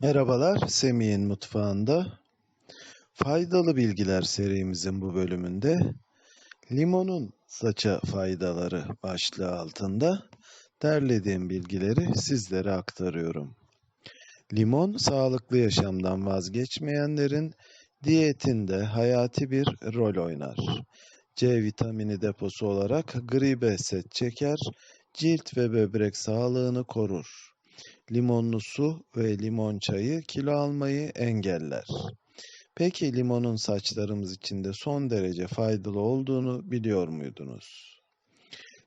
Merhabalar, Semih'in mutfağında. Faydalı Bilgiler serimizin bu bölümünde limonun saça faydaları başlığı altında derlediğim bilgileri sizlere aktarıyorum. Limon, sağlıklı yaşamdan vazgeçmeyenlerin diyetinde hayati bir rol oynar. C vitamini deposu olarak gribe set çeker, cilt ve böbrek sağlığını korur limonlu su ve limon çayı kilo almayı engeller. Peki limonun saçlarımız için de son derece faydalı olduğunu biliyor muydunuz?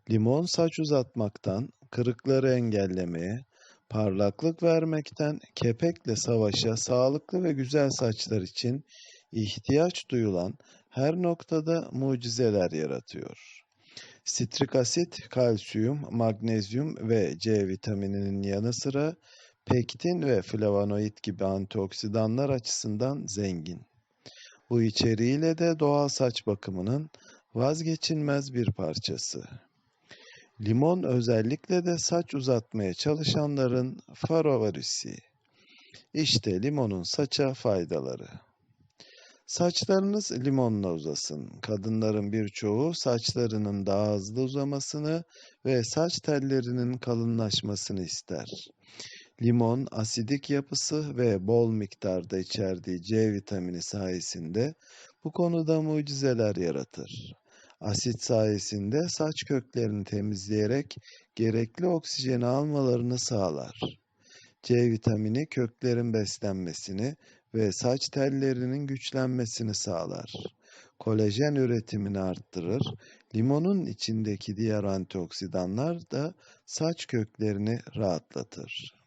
Limon saç uzatmaktan, kırıkları engellemeye, parlaklık vermekten, kepekle savaşa, sağlıklı ve güzel saçlar için ihtiyaç duyulan her noktada mucizeler yaratıyor. Sitrik asit, kalsiyum, magnezyum ve C vitamininin yanı sıra pektin ve flavonoid gibi antioksidanlar açısından zengin. Bu içeriğiyle de doğal saç bakımının vazgeçilmez bir parçası. Limon özellikle de saç uzatmaya çalışanların favorisi. İşte limonun saça faydaları. Saçlarınız limonla uzasın. Kadınların birçoğu saçlarının daha hızlı uzamasını ve saç tellerinin kalınlaşmasını ister. Limon, asidik yapısı ve bol miktarda içerdiği C vitamini sayesinde bu konuda mucizeler yaratır. Asit sayesinde saç köklerini temizleyerek gerekli oksijeni almalarını sağlar. C vitamini köklerin beslenmesini ve saç tellerinin güçlenmesini sağlar. Kolajen üretimini arttırır. Limonun içindeki diğer antioksidanlar da saç köklerini rahatlatır.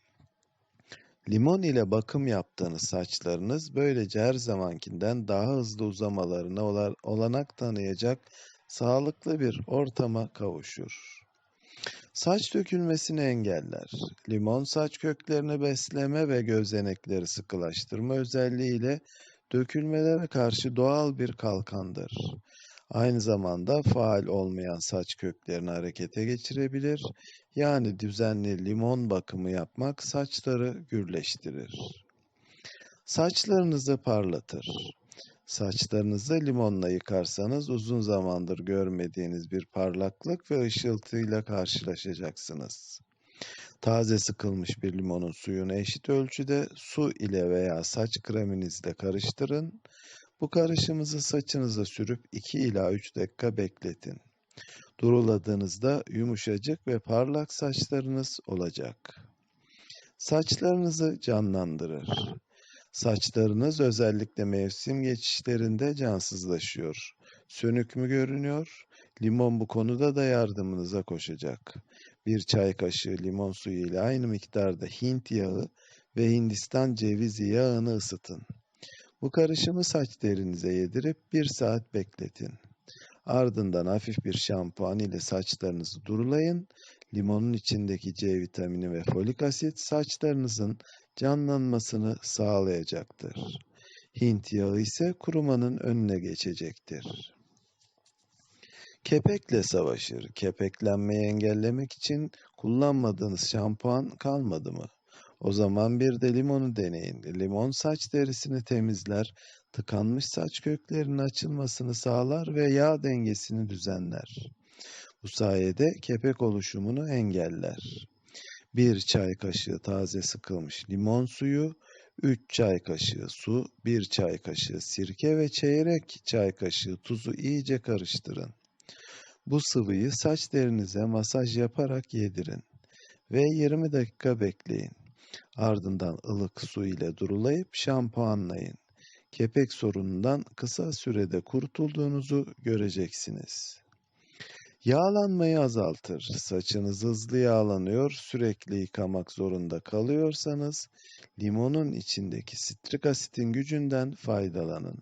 Limon ile bakım yaptığınız saçlarınız böylece her zamankinden daha hızlı uzamalarına olanak tanıyacak sağlıklı bir ortama kavuşur. Saç dökülmesini engeller. Limon saç köklerini besleme ve gözenekleri sıkılaştırma özelliğiyle dökülmelere karşı doğal bir kalkandır. Aynı zamanda faal olmayan saç köklerini harekete geçirebilir. Yani düzenli limon bakımı yapmak saçları gürleştirir. Saçlarınızı parlatır. Saçlarınızı limonla yıkarsanız uzun zamandır görmediğiniz bir parlaklık ve ışıltıyla karşılaşacaksınız. Taze sıkılmış bir limonun suyunu eşit ölçüde su ile veya saç kreminizle karıştırın. Bu karışımınızı saçınıza sürüp 2 ila 3 dakika bekletin. Duruladığınızda yumuşacık ve parlak saçlarınız olacak. Saçlarınızı canlandırır. Saçlarınız özellikle mevsim geçişlerinde cansızlaşıyor. Sönük mü görünüyor? Limon bu konuda da yardımınıza koşacak. Bir çay kaşığı limon suyu ile aynı miktarda Hint yağı ve Hindistan cevizi yağını ısıtın. Bu karışımı saç derinize yedirip bir saat bekletin. Ardından hafif bir şampuan ile saçlarınızı durulayın. Limonun içindeki C vitamini ve folik asit saçlarınızın canlanmasını sağlayacaktır. Hint yağı ise kurumanın önüne geçecektir. Kepekle savaşır. Kepeklenmeyi engellemek için kullanmadığınız şampuan kalmadı mı? O zaman bir de limonu deneyin. Limon saç derisini temizler, tıkanmış saç köklerinin açılmasını sağlar ve yağ dengesini düzenler. Bu sayede kepek oluşumunu engeller. 1 çay kaşığı taze sıkılmış limon suyu, 3 çay kaşığı su, 1 çay kaşığı sirke ve çeyrek çay kaşığı tuzu iyice karıştırın. Bu sıvıyı saç derinize masaj yaparak yedirin ve 20 dakika bekleyin. Ardından ılık su ile durulayıp şampuanlayın. Kepek sorunundan kısa sürede kurtulduğunuzu göreceksiniz. Yağlanmayı azaltır. Saçınız hızlı yağlanıyor, sürekli yıkamak zorunda kalıyorsanız limonun içindeki sitrik asitin gücünden faydalanın.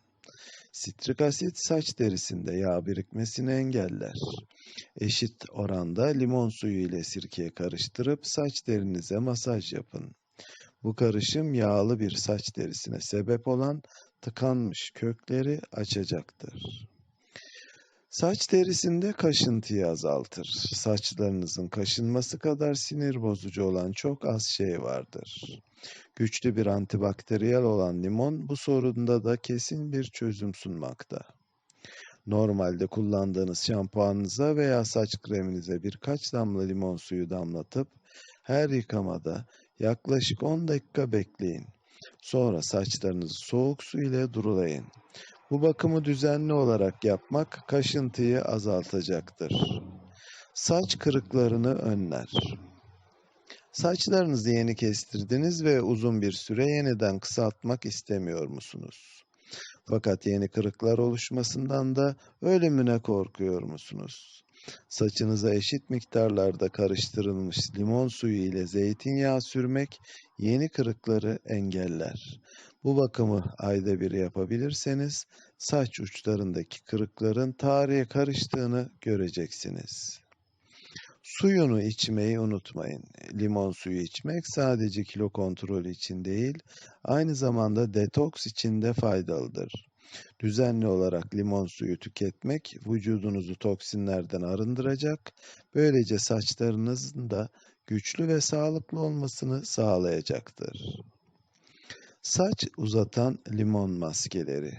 Sitrik asit saç derisinde yağ birikmesini engeller. Eşit oranda limon suyu ile sirkeye karıştırıp saç derinize masaj yapın. Bu karışım yağlı bir saç derisine sebep olan tıkanmış kökleri açacaktır. Saç derisinde kaşıntıyı azaltır. Saçlarınızın kaşınması kadar sinir bozucu olan çok az şey vardır. Güçlü bir antibakteriyel olan limon bu sorunda da kesin bir çözüm sunmakta. Normalde kullandığınız şampuanınıza veya saç kreminize birkaç damla limon suyu damlatıp her yıkamada yaklaşık 10 dakika bekleyin. Sonra saçlarınızı soğuk su ile durulayın. Bu bakımı düzenli olarak yapmak kaşıntıyı azaltacaktır. Saç kırıklarını önler. Saçlarınızı yeni kestirdiniz ve uzun bir süre yeniden kısaltmak istemiyor musunuz? Fakat yeni kırıklar oluşmasından da ölümüne korkuyor musunuz? Saçınıza eşit miktarlarda karıştırılmış limon suyu ile zeytinyağı sürmek yeni kırıkları engeller. Bu bakımı ayda bir yapabilirseniz saç uçlarındaki kırıkların tarihe karıştığını göreceksiniz. Suyunu içmeyi unutmayın. Limon suyu içmek sadece kilo kontrolü için değil, aynı zamanda detoks için de faydalıdır. Düzenli olarak limon suyu tüketmek vücudunuzu toksinlerden arındıracak, böylece saçlarınızın da güçlü ve sağlıklı olmasını sağlayacaktır. Saç uzatan limon maskeleri.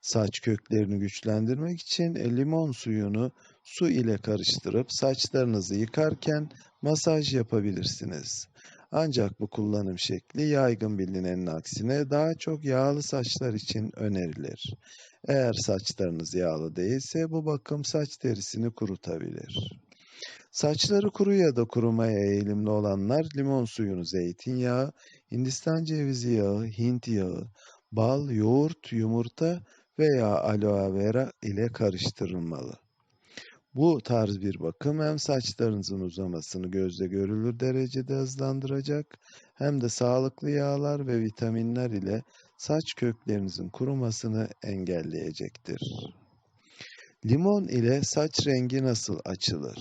Saç köklerini güçlendirmek için limon suyunu su ile karıştırıp saçlarınızı yıkarken masaj yapabilirsiniz. Ancak bu kullanım şekli yaygın bilinenin aksine daha çok yağlı saçlar için önerilir. Eğer saçlarınız yağlı değilse bu bakım saç derisini kurutabilir. Saçları kuru ya da kurumaya eğilimli olanlar limon suyunu zeytinyağı, Hindistan cevizi yağı, Hint yağı, bal, yoğurt, yumurta veya aloe vera ile karıştırılmalı. Bu tarz bir bakım hem saçlarınızın uzamasını gözle görülür derecede hızlandıracak hem de sağlıklı yağlar ve vitaminler ile saç köklerinizin kurumasını engelleyecektir. Limon ile saç rengi nasıl açılır?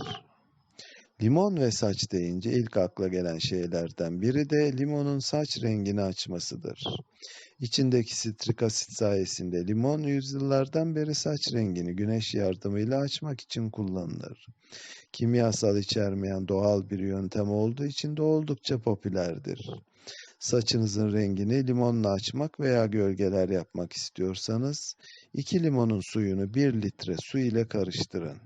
Limon ve saç deyince ilk akla gelen şeylerden biri de limonun saç rengini açmasıdır. İçindeki sitrik asit sayesinde limon yüzyıllardan beri saç rengini güneş yardımıyla açmak için kullanılır. Kimyasal içermeyen doğal bir yöntem olduğu için de oldukça popülerdir. Saçınızın rengini limonla açmak veya gölgeler yapmak istiyorsanız 2 limonun suyunu 1 litre su ile karıştırın.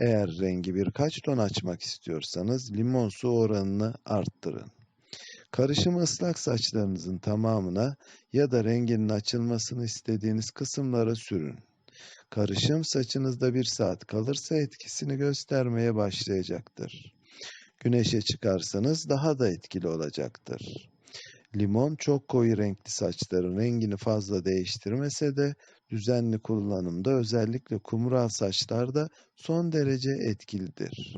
Eğer rengi birkaç ton açmak istiyorsanız limon su oranını arttırın. Karışımı ıslak saçlarınızın tamamına ya da renginin açılmasını istediğiniz kısımlara sürün. Karışım saçınızda bir saat kalırsa etkisini göstermeye başlayacaktır. Güneşe çıkarsanız daha da etkili olacaktır. Limon çok koyu renkli saçların rengini fazla değiştirmese de düzenli kullanımda özellikle kumral saçlarda son derece etkilidir.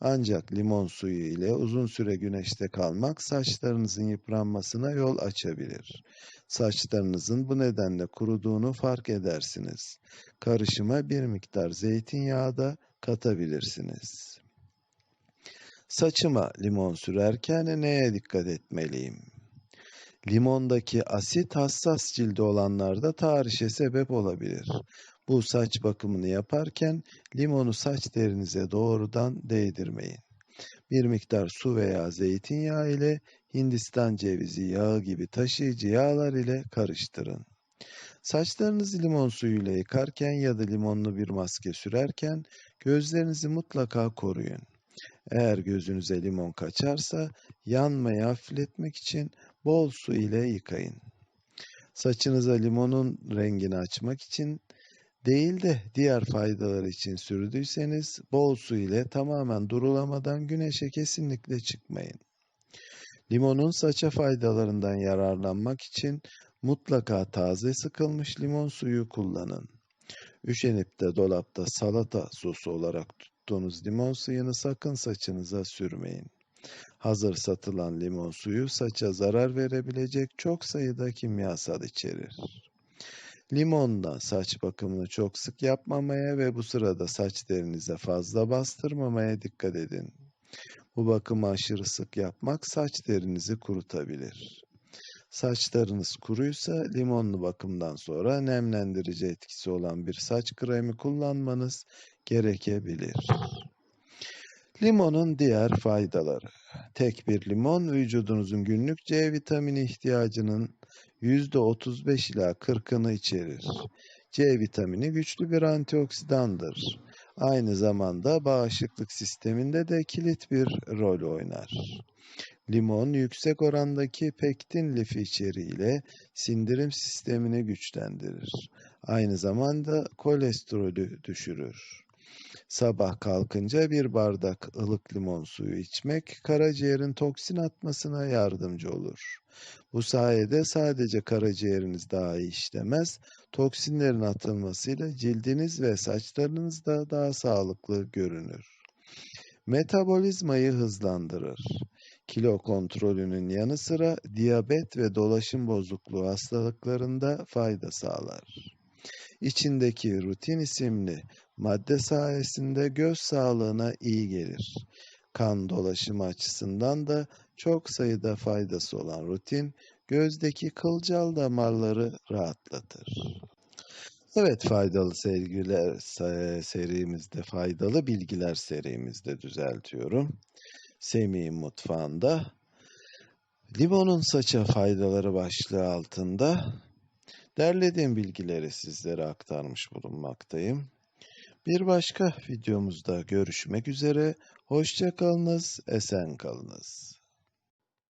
Ancak limon suyu ile uzun süre güneşte kalmak saçlarınızın yıpranmasına yol açabilir. Saçlarınızın bu nedenle kuruduğunu fark edersiniz. Karışıma bir miktar zeytinyağı da katabilirsiniz. Saçıma limon sürerken neye dikkat etmeliyim? Limondaki asit hassas cildi olanlarda tahrişe sebep olabilir. Bu saç bakımını yaparken limonu saç derinize doğrudan değdirmeyin. Bir miktar su veya zeytinyağı ile Hindistan cevizi yağı gibi taşıyıcı yağlar ile karıştırın. Saçlarınızı limon suyuyla yıkarken ya da limonlu bir maske sürerken gözlerinizi mutlaka koruyun. Eğer gözünüze limon kaçarsa yanmayı hafifletmek için bol su ile yıkayın. Saçınıza limonun rengini açmak için değil de diğer faydalar için sürdüyseniz bol su ile tamamen durulamadan güneşe kesinlikle çıkmayın. Limonun saça faydalarından yararlanmak için mutlaka taze sıkılmış limon suyu kullanın. Üşenip de dolapta salata sosu olarak tuttuğunuz limon suyunu sakın saçınıza sürmeyin. Hazır satılan limon suyu saça zarar verebilecek çok sayıda kimyasal içerir. Limonla saç bakımını çok sık yapmamaya ve bu sırada saç derinize fazla bastırmamaya dikkat edin. Bu bakımı aşırı sık yapmak saç derinizi kurutabilir. Saçlarınız kuruysa limonlu bakımdan sonra nemlendirici etkisi olan bir saç kremi kullanmanız gerekebilir. Limonun diğer faydaları. Tek bir limon vücudunuzun günlük C vitamini ihtiyacının %35 ila 40'ını içerir. C vitamini güçlü bir antioksidandır. Aynı zamanda bağışıklık sisteminde de kilit bir rol oynar. Limon yüksek orandaki pektin lifi içeriğiyle sindirim sistemini güçlendirir. Aynı zamanda kolesterolü düşürür. Sabah kalkınca bir bardak ılık limon suyu içmek karaciğerin toksin atmasına yardımcı olur. Bu sayede sadece karaciğeriniz daha iyi işlemez, toksinlerin atılmasıyla cildiniz ve saçlarınız da daha sağlıklı görünür. Metabolizmayı hızlandırır. Kilo kontrolünün yanı sıra diyabet ve dolaşım bozukluğu hastalıklarında fayda sağlar. İçindeki rutin isimli madde sayesinde göz sağlığına iyi gelir. Kan dolaşımı açısından da çok sayıda faydası olan rutin, gözdeki kılcal damarları rahatlatır. Evet faydalı sevgiler serimizde, faydalı bilgiler serimizde düzeltiyorum. Semih'in mutfağında limonun saça faydaları başlığı altında derlediğim bilgileri sizlere aktarmış bulunmaktayım. Bir başka videomuzda görüşmek üzere. Hoşça kalınız, esen kalınız.